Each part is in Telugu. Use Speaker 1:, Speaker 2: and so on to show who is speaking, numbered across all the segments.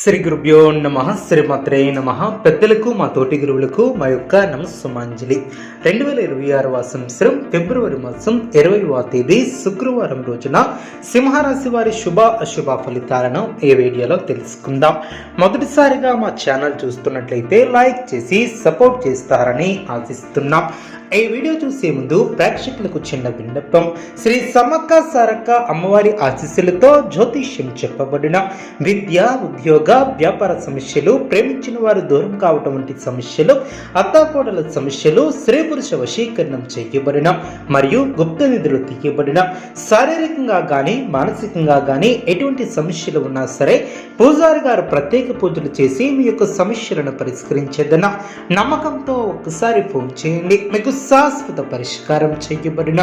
Speaker 1: శ్రీ గురుభ్యో నమ శ్రీమాత్రే నమ. పెద్దలకు మా తోటి గురువులకు మా యొక్క నమస్సుమాంజలి. రెండు వేల ఇరవై ఆరవ సంవత్సరం ఫిబ్రవరి మాసం ఇరవైవ తేదీ శుక్రవారం రోజున సింహరాశి వారి శుభ అశుభ ఫలితాలను ఈ వీడియోలో తెలుసుకుందాం. మొదటిసారిగా మా ఛానల్ చూస్తున్నట్లయితే లైక్ చేసి సపోర్ట్ చేస్తారని ఆశిస్తున్నాం. ఈ వీడియో చూసే ముందు ప్రేక్షకులకు చిన్న విన్నపం. శ్రీ సమక్క సారక్క అమ్మవారి ఆశీస్సులతో జ్యోతిష్యం చెప్పబడిన విద్య ఉద్యోగ వ్యాపార సమస్యలు ప్రేమించిన వారు దూరం కావటం వంటి సమస్యలు అత్తాకోడల సమస్యలు స్త్రీ పురుష వశీకరణం చేయబడిన మరియు గుప్త నిధులు తీయబడిన శారీరకంగా కానీ మానసికంగా కానీ ఎటువంటి సమస్యలు ఉన్నా సరే పూజారి గారు ప్రత్యేక పూజలు చేసి మీ యొక్క సమస్యలను పరిష్కరించేదన్న నమ్మకంతో ఒక్కసారి ఫోన్ చేయండి. మీకు శాశ్వత పరిష్కారం చేయబడిన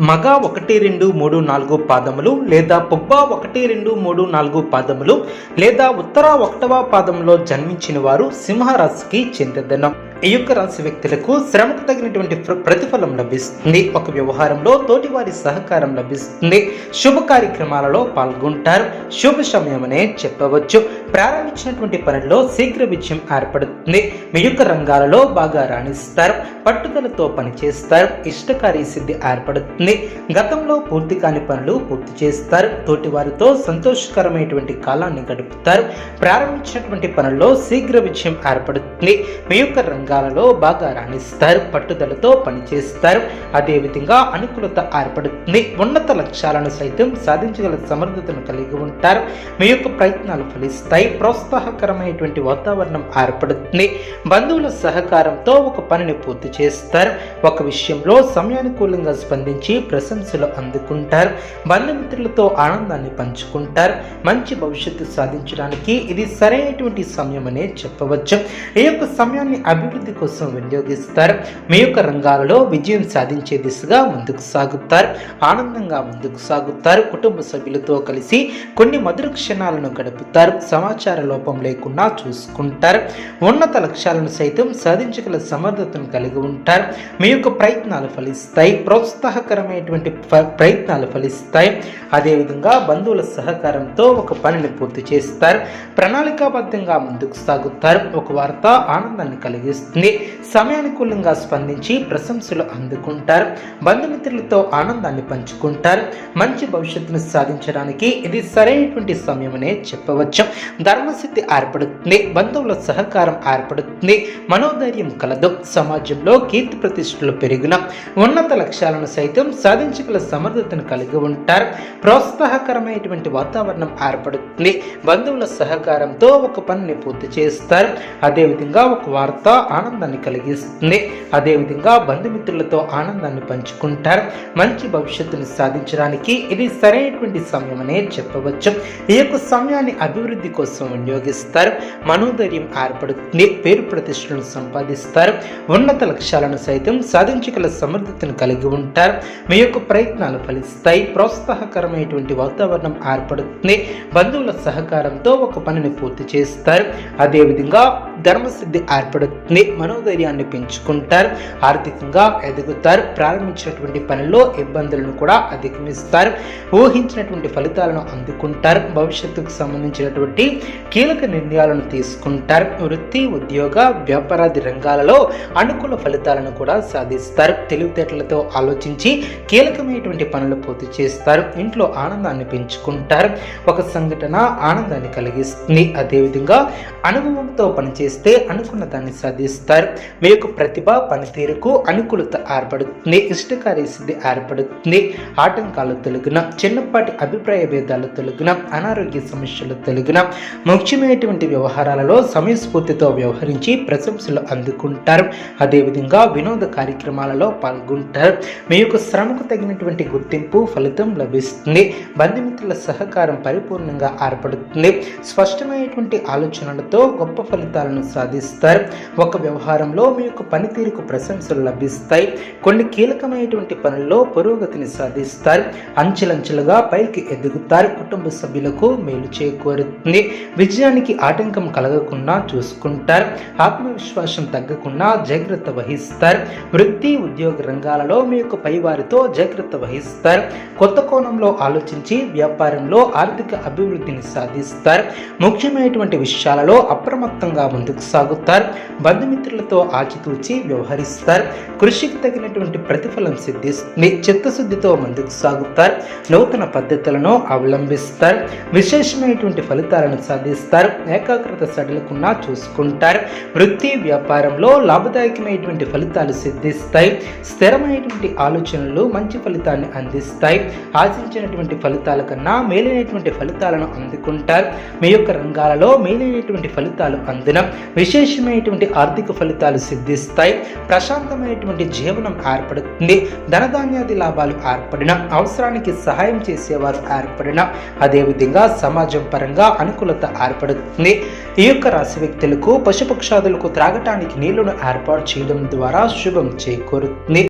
Speaker 1: మగ ఒకటి రెండు మూడు నాలుగు పాదములు లేదా పుబ్బ ఒకటి రెండు మూడు నాలుగు పాదములు లేదా ఉత్తర ఒకటవ పాదంలో జన్మించిన వారు సింహరాశికి చెందదనం. ఈ యొక్క రాశి వ్యక్తులకు శ్రమకు తగినటువంటి ప్ర- ప్రతిఫలం లభిస్తుంది. ఒక వ్యవహారంలో తోటివారి సహకారం లభిస్తుంది. శుభ కార్యక్రమాలలో పాల్గొంటారు. శుభ సమయమనే చెప్పవచ్చు. ప్రారంభించినటువంటి పనుల్లో శీఘ్ర విజయం ఏర్పడుతుంది. మీ యొక్క రంగాలలో బాగా రాణిస్తారు. పట్టుదలతో పనిచేస్తారు. ఇష్టకారి సిద్ధి ఏర్పడుతుంది. గతంలో పూర్తి కాని పనులు పూర్తి చేస్తారు. తోటివారితో సంతోషకరమైనటువంటి కాలాన్ని గడుపుతారు. ప్రారంభించినటువంటి పనుల్లో శీఘ్ర విజయం ఏర్పడుతుంది. మీ యొక్క రంగాలలో బాగా రాణిస్తారు పట్టుదలతో పనిచేస్తారు. అదేవిధంగా అనుకూలత ఏర్పడుతుంది. ఉన్నత లక్ష్యాలను సైతం సాధించగల సమర్థతను కలిగి ఉంటారు. మీ యొక్క ప్రయత్నాలు ఫలిస్తాయి. ప్రోత్సాహకరమైనటువంటి వాతావరణం ఏర్పడుతుంది. బంధువుల సహకారంతో ఒక పనిని పూర్తి చేస్తారు. ఒక విషయంలో సమయానుకూలంగా స్పందించి ప్రశంసలు అందుకుంటారు. బంధుమిత్రులతో ఆనందాన్ని పంచుకుంటారు. మంచి భవిష్యత్తు సాధించడానికి ఇది సరైనటువంటి సమయం అనే చెప్పవచ్చు. ఈ యొక్క సమయాన్ని అభివృద్ధి కోసం వినియోగిస్తారు. మీ యొక్క రంగాలలో విజయం సాధించే దిశగా ముందుకు సాగుతారు. ఆనందంగా ముందుకు సాగుతారు. కుటుంబ సభ్యులతో కలిసి కొన్ని మధుర క్షణాలను గడుపుతారు. సమాచార లోపం లేకుండా చూసుకుంటారు. ఉన్నత లక్ష్యాలను సైతం సాధించగల సమర్థతను కలిగి ఉంటారు. మీ యొక్క ప్రయత్నాలు ఫలిస్తాయి. ప్రోత్సాహకరమైనటువంటి ప్రయత్నాలు ఫలిస్తాయి. అదేవిధంగా బంధువుల సహకారంతో ఒక పనిని పూర్తి చేస్తారు. ప్రణాళికాబద్ధంగా ముందుకు సాగుతారు. ఒక వార్త ఆనందాన్ని కలిగిస్తారు కలిగిస్తుంది సమయానుకూలంగా స్పందించి ప్రశంసలు అందుకుంటారు. బంధుమిత్రులతో ఆనందాన్ని పంచుకుంటారు. మంచి భవిష్యత్తును సాధించడానికి ఇది సరైనటువంటి సమయమనే చెప్పవచ్చు. ధర్మశక్తి ఏర్పడుతుంది. బంధువుల సహకారం ఏర్పడుతుంది. మనోధైర్యం కలదు. సమాజంలో కీర్తి ప్రతిష్టలు పెరిగిన ఉన్నత లక్ష్యాలను సైతం సాధించగల సమర్థతను కలిగి ఉంటారు. ప్రోత్సాహకరమైనటువంటి వాతావరణం ఏర్పడుతుంది. బంధువుల సహకారంతో ఒక పనిని పూర్తి చేస్తారు. అదేవిధంగా ఒక వార్త ఆనందాన్ని కలిగిస్తుంది. అదేవిధంగా బంధుమిత్రులతో ఆనందాన్ని పంచుకుంటారు. మంచి భవిష్యత్తును సాధించడానికి ఇది సరైనటువంటి సమయం అనే చెప్పవచ్చు. ఈ యొక్క సమయాన్ని అభివృద్ధి కోసం వినియోగిస్తారు. మనోధైర్యం ఏర్పడుతుంది. పేరు ప్రతిష్టలను సంపాదిస్తారు. ఉన్నత లక్ష్యాలను సైతం సాధించగల సమర్థతను కలిగి ఉంటారు. మీ యొక్క ప్రయత్నాలు ఫలిస్తాయి. ప్రోత్సాహకరమైనటువంటి వాతావరణం ఏర్పడుతుంది. బంధువుల సహకారంతో ఒక పనిని పూర్తి చేస్తారు. అదేవిధంగా ధర్మసిద్ధి ఏర్పడుతుంది. మనోధైర్యాన్ని పెంచుకుంటారు ఆర్థికంగా ఎదుగుతారు ప్రారంభించినటువంటి పనిలో ఇబ్బందులను కూడా అధిగమిస్తారు ఊహించినటువంటి ఫలితాలను అందుకుంటారు భవిష్యత్తుకు సంబంధించినటువంటి కీలక నిర్ణయాలను తీసుకుంటారు వృత్తి ఉద్యోగ వ్యాపారాది రంగాలలో అనుకూల ఫలితాలను కూడా సాధిస్తారు. తెలివితేటలతో ఆలోచించి కీలకమైనటువంటి పనులు పూర్తి చేస్తారు ఇంట్లో ఆనందాన్ని పెంచుకుంటారు ఒక సంఘటన ఆనందాన్ని కలిగిస్తుంది. అదేవిధంగా అనుభవంతో పనిచేస్తే అనుకున్న దాన్ని సాధిస్తారు మీ యొక్క ప్రతిభ పనితీరుకు అనుకూలత ఏర్పడుతుంది ఇష్టకార్య సిద్ధి ఏర్పడుతుంది. ఆటంకాలు తొలగిన చిన్నపాటి అభిప్రాయ భేదాలు తొలగిన అనారోగ్య సమస్యలు తొలగిన ముఖ్యమైనటువంటి వ్యవహారాలలో సమయస్ఫూర్తితో వ్యవహరించి ప్రశంసలు అందుకుంటారు. అదేవిధంగా వినోద కార్యక్రమాలలో పాల్గొంటారు. మీ యొక్క శ్రమకు తగినటువంటి గుర్తింపు ఫలితం లభిస్తుంది. బంధుమిత్రుల సహకారం పరిపూర్ణంగా ఏర్పడుతుంది. స్పష్టమైనటువంటి ఆలోచనలతో గొప్ప ఫలితాలను సాధిస్తారు. ఒక వ్యవహారంలో మీ యొక్క పనితీరుకు ప్రశంసలు లభిస్తాయి. కొన్ని కీలకమైనటువంటి పనుల్లో పురోగతిని సాధిస్తారు. అంచెలంచెలుగా పైకి ఎదుగుతారు. కుటుంబ సభ్యులకు మేలు చేకూరుతుంది. విజయానికి ఆటంకం కలగకుండా చూసుకుంటారు. ఆత్మవిశ్వాసం తగ్గకుండా జాగ్రత్త వహిస్తారు. వృత్తి ఉద్యోగ రంగాలలో మీ యొక్క పైవారితో జాగ్రత్త వహిస్తారు. కొత్త కోణంలో ఆలోచించి వ్యాపారంలో ఆర్థిక అభివృద్ధిని సాధిస్తారు. ముఖ్యమైనటువంటి విషయాలలో అప్రమత్తంగా ముందుకు సాగుతారు. మిత్రులతో ఆచితూచి వ్యవహరిస్తారు. కృషికి తగినటువంటి ప్రతిఫలం సిద్ధిస్తుంది. చిత్తశుద్ధితో ముందుకు సాగుతారు. నూతన పద్ధతులను అవలంబిస్తారు. విశేషమైనటువంటి ఫలితాలను సాధిస్తారు. ఏకాగ్రత సడలకుండా చూసుకుంటారు. వృత్తి వ్యాపారంలో లాభదాయకమైనటువంటి ఫలితాలు సిద్ధిస్తాయి. స్థిరమైనటువంటి ఆలోచనలు మంచి ఫలితాన్ని అందిస్తాయి. ఆశించినటువంటి ఫలితాల కన్నా మేలైనటువంటి ఫలితాలను అందుకుంటారు. మీ యొక్క రంగాలలో మేలైనటువంటి ఫలితాలు అందిన విశేషమైనటువంటి ఆర్థిక ఆర్థిక ఫలితాలు సిద్ధిస్తాయి. ప్రశాంతమైనటువంటి జీవనం ఏర్పడుతుంది. ధనధాన్యాది లాభాలు ఏర్పడిన అవసరానికి సహాయం చేసేవారు ఏర్పడిన అదేవిధంగా సమాజం పరంగా అనుకూలత ఏర్పడుతుంది. ఈ యొక్క రాశి వ్యక్తులకు పశుపక్షాదులకు త్రాగటానికి నీళ్ళను ఏర్పాటు చేయడం ద్వారా శుభం చేకూరుతుంది.